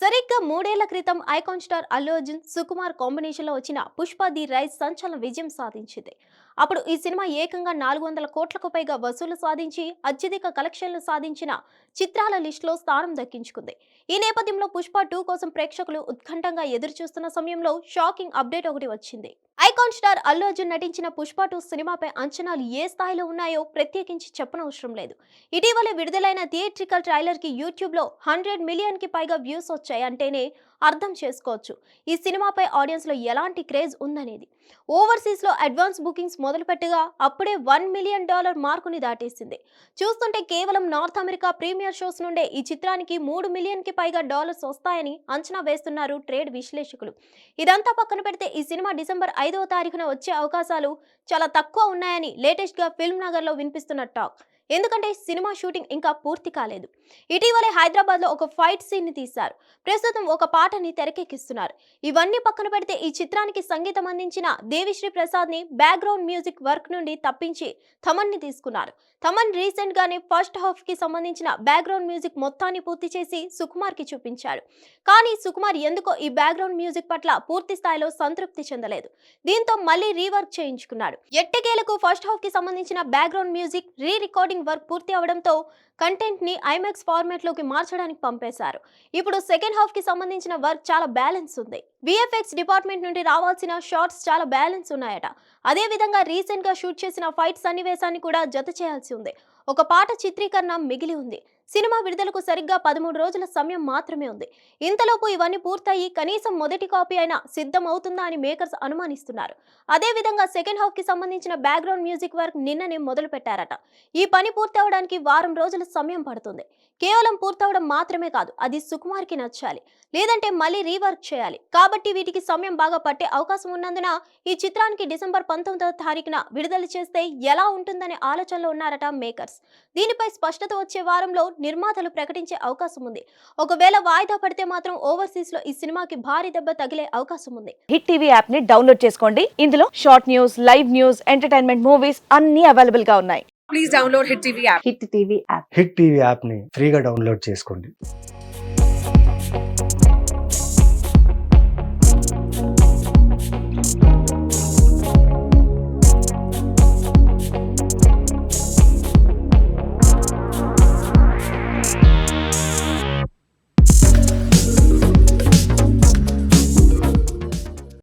సరిగ్గా మూడేళ్ళ క్రితం ఐకాన్ స్టార్ అల్లు అర్జున్ సుకుమార్ కాంబినేషన్లో వచ్చిన పుష్ప ది రైస్ సంచలన విజయం సాధించింది. అప్పుడు ఈ సినిమా ఏకంగా నాలుగు వందల కోట్లకు పైగా వసూలు సాధించి అత్యధిక కలెక్షన్లు సాధించిన చిత్రాల లిస్టులో స్థానం దక్కించుకుంది. ఈ నేపథ్యంలో పుష్ప టూ కోసం ప్రేక్షకులు ఉత్కంఠంగా ఎదురుచూస్తున్న సమయంలో షాకింగ్ అప్డేట్ ఒకటి వచ్చింది. ఐకాన్ స్టార్ అల్లు అర్జున్ నటించిన పుష్ప టూ సినిమాపై అంచనాలు ఏ స్థాయిలో ఉన్నాయో ప్రత్యేకించి చెప్పనవసరం లేదు. ఇటీవల విడుదలైన థియేట్రికల్ ట్రైలర్కి యూట్యూబ్లో హండ్రెడ్ మిలియన్కి పైగా వ్యూస్ వచ్చాయంటేనే అర్థం చేసుకోవచ్చు. ఈ సినిమాపై ఆడియన్స్లో ఎలాంటి క్రేజ్ ఉందనేది. ఓవర్సీస్లో అడ్వాన్స్ బుకింగ్స్ మొదలుపెట్టగా అప్పుడే వన్ మిలియన్ డాలర్ మార్కుని దాటేసింది. చూస్తుంటే కేవలం నార్త్ అమెరికా ప్రీమియర్ షోస్ నుండే ఈ చిత్రానికి మూడు మిలియన్కి పైగా డాలర్స్ వస్తాయని అంచనా వేస్తున్నారు ట్రేడ్ విశ్లేషకులు. ఇదంతా పక్కన పెడితే ఈ సినిమా డిసెంబర్ ఐదవ తారీఖున వచ్చే అవకాశాలు చాలా తక్కువ ఉన్నాయని లేటెస్ట్గా ఫిల్మ్ నగర్లో వినిపిస్తున్న టాక్. ఎందుకంటే సినిమా షూటింగ్ ఇంకా పూర్తి కాలేదు. ఇటీవలే హైదరాబాద్లో ఒక ఫైట్ సీన్ని తీశారు. ప్రస్తుతం ఒక పాటని తెరకెక్కిస్తున్నారు. ఇవన్నీ పక్కన పెడితే ఈ చిత్రానికి సంగీతం అందించిన దేవిశ్రీ ప్రసాద్ని బ్యాక్గ్రౌండ్ మ్యూజిక్ వర్క్ నుండి తప్పించి థమన్ని తీసుకున్నారు. థమన్ రీసెంట్ గానే ఫస్ట్ హాఫ్కి సంబంధించిన బ్యాక్గ్రౌండ్ మ్యూజిక్ మొత్తాన్ని పూర్తి చేసి సుకుమార్కి చూపించాడు కానీ సుకుమార్ ఎందుకో ఈ బ్యాక్గ్రౌండ్ మ్యూజిక్ పట్ల పూర్తి స్థాయిలో సంతృప్తి చెందలేదు. దీంతో మళ్ళీ రీవర్క్ చేయించుకున్నాడు. ఎట్టకేలకు ఫస్ట్ హాఫ్కి సంబంధించిన background music re recording work పూర్తి అవడంతో కంటెంట్ని ఐమాక్స్ ఫార్మాట్లోకి మార్చడానికి పంపేశారు. ఇప్పుడు సెకండ్ హాఫ్కి సంబంధించిన వర్క్ చాలా బ్యాలెన్స్ ఉంది. విఎఫ్ఎక్స్ డిపార్ట్మెంట్ నుండి రావాల్సిన షార్ట్స్ చాలా బ్యాలెన్స్ ఉన్నాయట. అదే విధంగా రీసెంట్గా షూట్ చేసిన ఫైట్ సన్నివేశాన్ని కూడా జత చేయాల్సి ఉంది. ఒక పాట చిత్రీకరణ మిగిలి ఉంది. సినిమా విడుదలకు సరిగ్గా పదమూడు రోజుల సమయం మాత్రమే ఉంది. ఇంతలోపు ఇవన్నీ పూర్తయి కనీసం మొదటి కాపీ అయినా సిద్ధం అవుతుందా అని మేకర్స్ అనుమానిస్తున్నారు. అదే విధంగా సెకండ్ హాఫ్కి సంబంధించిన బ్యాక్గ్రౌండ్ మ్యూజిక్ వర్క్ నిన్ననే మొదలు పెట్టారట ఈ పని పూర్తవడానికి వారం రోజుల సమయం పడుతుంది. కేవలం పూర్తవడం మాత్రమే కాదు అది సుకుమార్కి నచ్చాలి. లేదంటే మళ్ళీ రీవర్క్ చేయాలి. కాబట్టి వీటికి సమయం బాగా పట్టే అవకాశం ఉన్నందున ఈ చిత్రానికి డిసెంబర్ పంతొమ్మిదవ తారీఖున విడుదల చేస్తే ఎలా ఉంటుందనే ఆలోచనలో ఉన్నారట మేకర్స్. దీనిపై స్పష్టత వచ్చే వారంలో నిర్మాతలు ప్రకటించే అవకాశం ఉంది ఒకవేళ వాయిదా పడితే మాత్రం ఓవర్సీస్లో ఈ సినిమాకి భారీ దెబ్బ తగిలే అవకాశం ఉంది హిట్ టీవీ యాప్ని డౌన్లోడ్ చేసుకోండి. ఇందులో short news live news entertainment movies అన్ని అవైలబుల్గా ఉన్నాయి. please download Hit TV app. Hit TV app. Hit టీవీ యాప్ని ఫ్రీగా డౌన్లోడ్ చేసుకోండి.